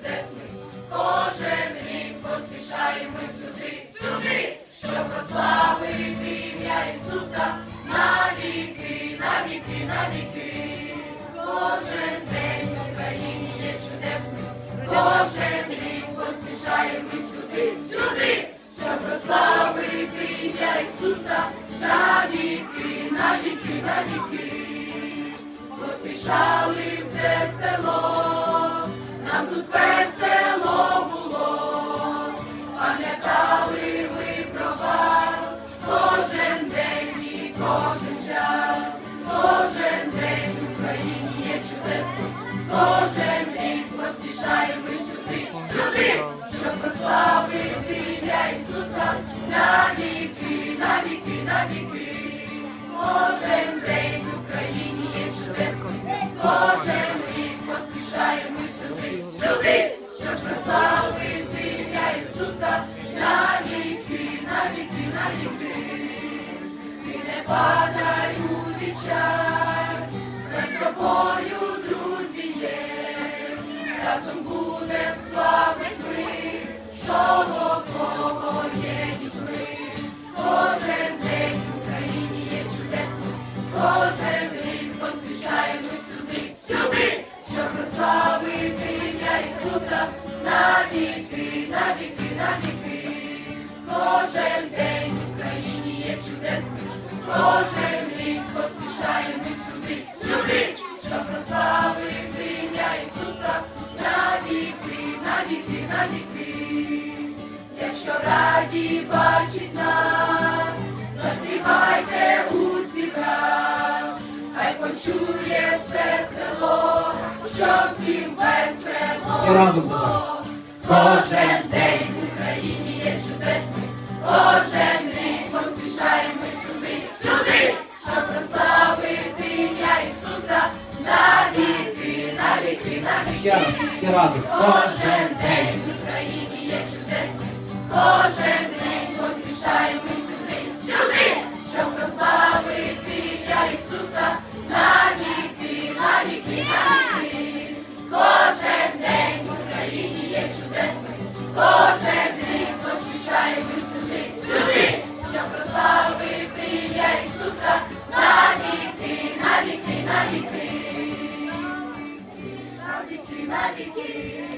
чудес ми, кожен рік поспішаємо ми сюди, сюди, щоб прославити ім'я Ісуса навіки, навіки, навіки, кожен день в Україні є чудес ми, кожен рік поспішаємо ми сюди, сюди, щоб прославити ім'я Ісуса навіки, навіки, навіки, поспішали в це село тут весело було, пам'ятали ви про вас. Кожен день і кожен час, кожен день в Україні є чудесно, кожен рік поспішаємо сюди, сюди, щоб прославити ім'я Ісуса. Навіки, навіки, навіки. Сюди, щоб прославити ім'я Ісуса навіки, на віки, Ти не падай у вічай, з тобою, друзі, є, разом будем славити ми, того, Ісуса навіки, навіки, навіки. Кожен день в Україні є чудесним, кожен рік поспішаємо сюди, сюди, щоб прославити ім'я Ісуса навіки, навіки, навіки. Якщо раді бачить нас, заспівайте усі раз, хай почує все село, що всім весело. Всі разом тепер. Кожен день в Україні є чудесний, кожен день поспішаємо сюди, сюди, щоб прославити ім'я Ісуса на віки, навіки. Ще раз, всі разом. Кожен день в Україні є чудесний, кожен чудесних, кожен день поспішаємо сюди, сюди, щоб прославити ім'я Ісуса навіки, навіки, навіки, на віки.